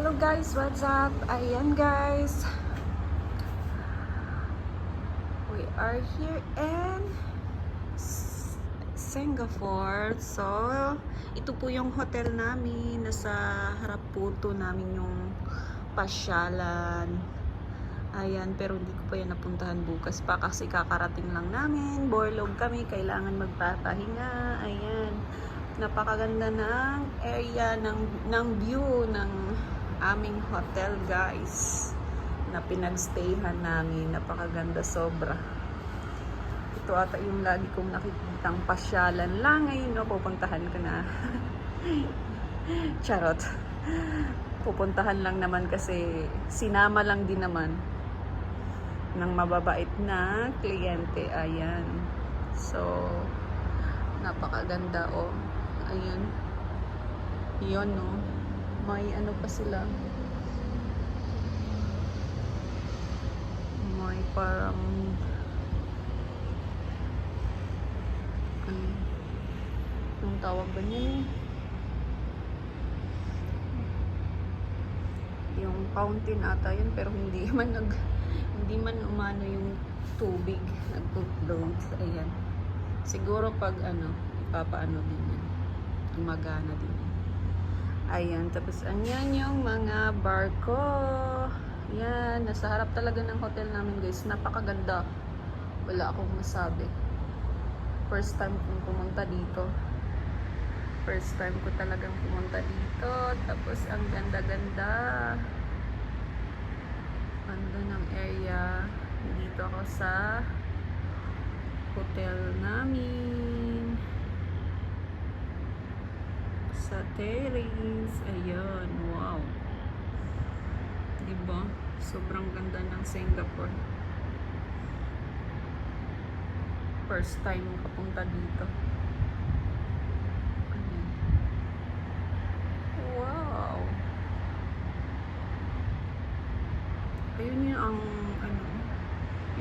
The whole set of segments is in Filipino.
Hello guys, what's up? Ayan guys. We are here in Singapore. So, ito po yung hotel namin. Nasa harap po to namin yung pasyalan. Ayan, pero hindi ko pa yan napuntahan bukas pa kasi kakarating lang namin. Borlog kami, kailangan magpapahinga. Ayan. Napakaganda ng area ng ng view ng aming hotel, guys. Na pinagstayhan namin. Napakaganda sobra. Ito ata yung lagi kong nakikitang pasyalan lang ngayon, no? Pupuntahan ko na. Charot. Pupuntahan lang naman kasi sinama lang din naman ng mababait na kliyente. Ayan. So, napakaganda oh. Ayan. Yun no. May ano pa sila. May parang ano, yung tawag ba niyan eh? Yung fountain ata yun pero hindi man nag hindi man umano yung tubig nag-float. Ayan. Siguro pag ano, ipapaano din yan. Gumagana din. Ayan. Tapos, anyan yung mga barko. Yan. Nasa harap talaga ng hotel namin, guys. Napakaganda. Wala akong masabi. First time kong pumunta dito. First time ko talagang pumunta dito. Tapos, ang ganda-ganda. Ganda ng area. Dito ako sa hotel namin. Sa terrace. Ayan. Wow. Diba? Sobrang ganda ng Singapore. First time kapunta dito. Wow. Ayun yung ang ano,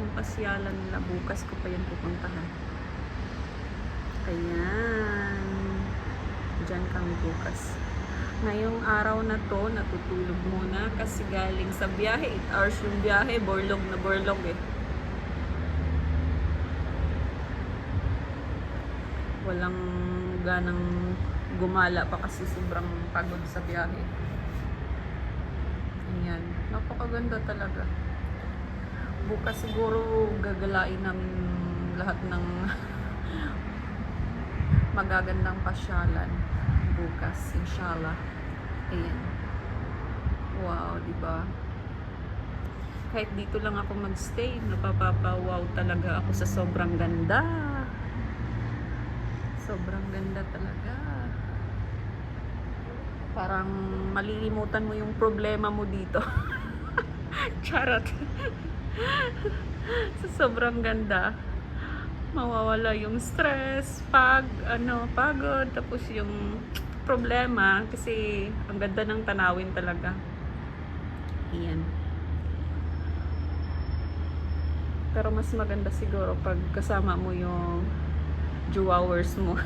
yung pasyalan nila bukas ko pa yan pupuntahan. Ayan. Diyan kami bukas. Ngayong araw na to, natutulog muna kasi galing sa biyahe. 8 hours yung biyahe, borlog na borlog eh. Walang ganang gumala pa kasi sobrang pagod sa biyahe. Ayan. Napakaganda talaga. Bukas siguro gagalain namin lahat ng magagandang pasyalan. Bukas, inshallah. Ayan. Wow, di ba? Kahit dito lang ako magstay, napapapawaw talaga ako sa sobrang ganda. Sobrang ganda talaga parang malilimutan mo yung problema mo dito. Charot. sa sobrang ganda, mawawala yung stress, pag, ano, pagod, tapos yung problema, kasi ang ganda ng tanawin talaga. Iyan. Pero mas maganda siguro pag kasama mo yung jewowers mo.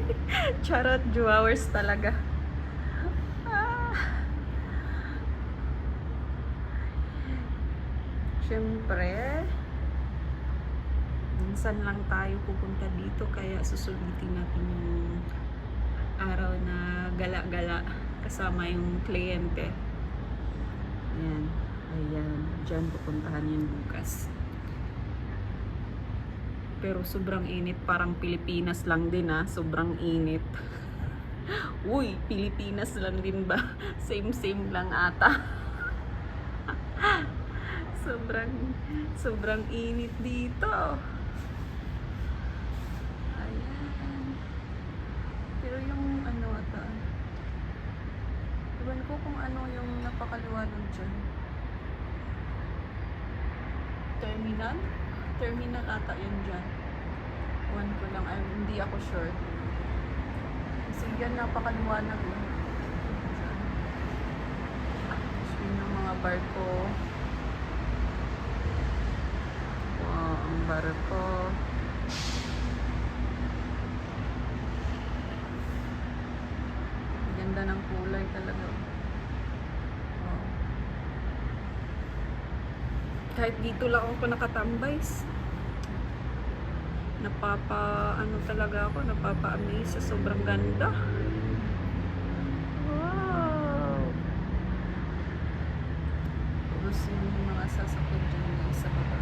Charot, jewowers talaga. Siyempre, minsan lang tayo pupunta dito kaya susulitin natin yung araw na gala-gala kasama yung kliyente. Ayan. Ayan. Diyan pupuntahan yung bukas. Pero sobrang init. Parang Pilipinas lang din ah. Sobrang init. Uy, Pilipinas lang din ba? Same-same lang ata. sobrang sobrang init dito. Ayan. Pero yung ano ata. Iwan ko kung ano yung napakaliwanag dyan. Terminal? Terminal ata yun dyan. Iwan ko lang. Ay, hindi ako sure. Kasi yan napakaliwanag. Eh. Yun yung mga barko. Wow, ang barko. Ganda ng kulay talaga. Kahit dito lang ako nakatambay. Napapa, ano talaga ako, napapa-amaze sa sobrang ganda. Wow! Tapos yung mga sasakyan dyan sa baba.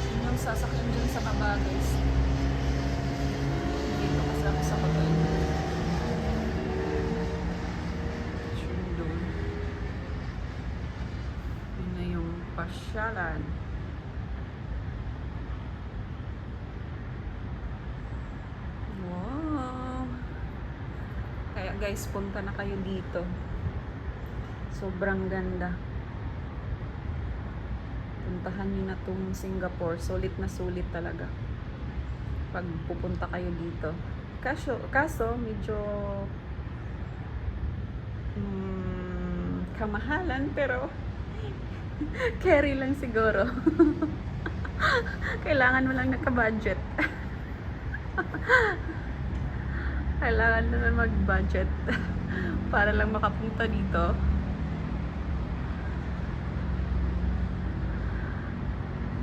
Yun yung sasakyan dyan sa baba, guys. Dito kasama sa baba. Yun doon. Yun na yung pasyalan. Wow! Kaya guys, punta na kayo dito. Sobrang ganda. Puntahan nyo na tong Singapore. Sulit na sulit talaga. Pag pupunta kayo dito. Kaso, kaso medyo mm, kamahalan pero carry lang siguro. Kailangan mo lang naka-budget. Kailangan na lang mag-budget para lang makapunta dito.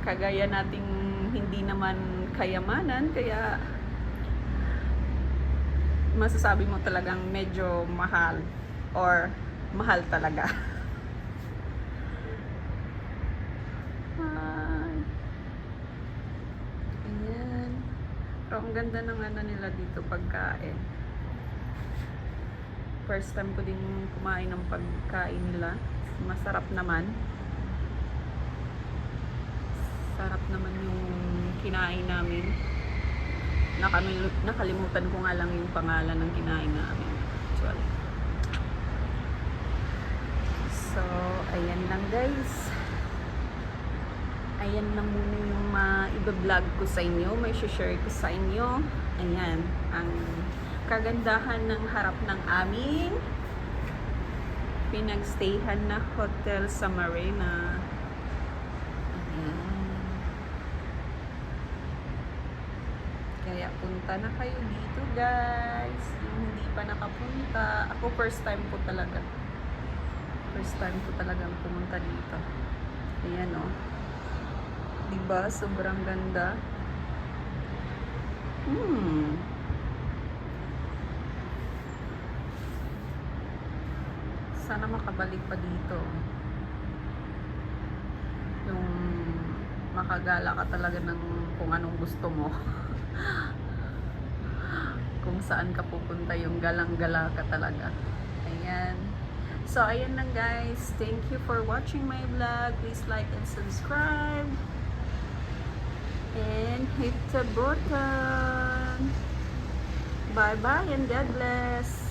Kagaya nating hindi naman kayamanan, kaya masasabi mo talagang medyo mahal or mahal talaga. Hi. Ayan. Pero ang ganda ng ano nila dito pagkain. First time ko din kumain ng pagkain nila. Masarap naman. Sarap naman yung kinain namin. Nakamil- nakalimutan ko nga lang yung pangalan ng kinain namin. Actually. So, ayan lang guys. Ayan lang muna yung ma-vlog ko sa inyo. May share ko sa inyo. Ayan. Ang kagandahan ng harap ng aming pinagstayhan na hotel sa Marina. Kaya punta na kayo dito guys. Yung hindi pa nakapunta. Ako first time po talaga. First time ko talagang pumunta dito. Ayan o. Oh. Diba? Sobrang ganda. Hmm. Sana makabalik pa dito. Yung makagala ka talaga ng kung anong gusto mo. kung saan ka pupunta yung galang-gala ka talaga. Ayan. So, ayan lang guys. Thank you for watching my vlog. Please like and subscribe. And hit the button. Bye-bye and God bless.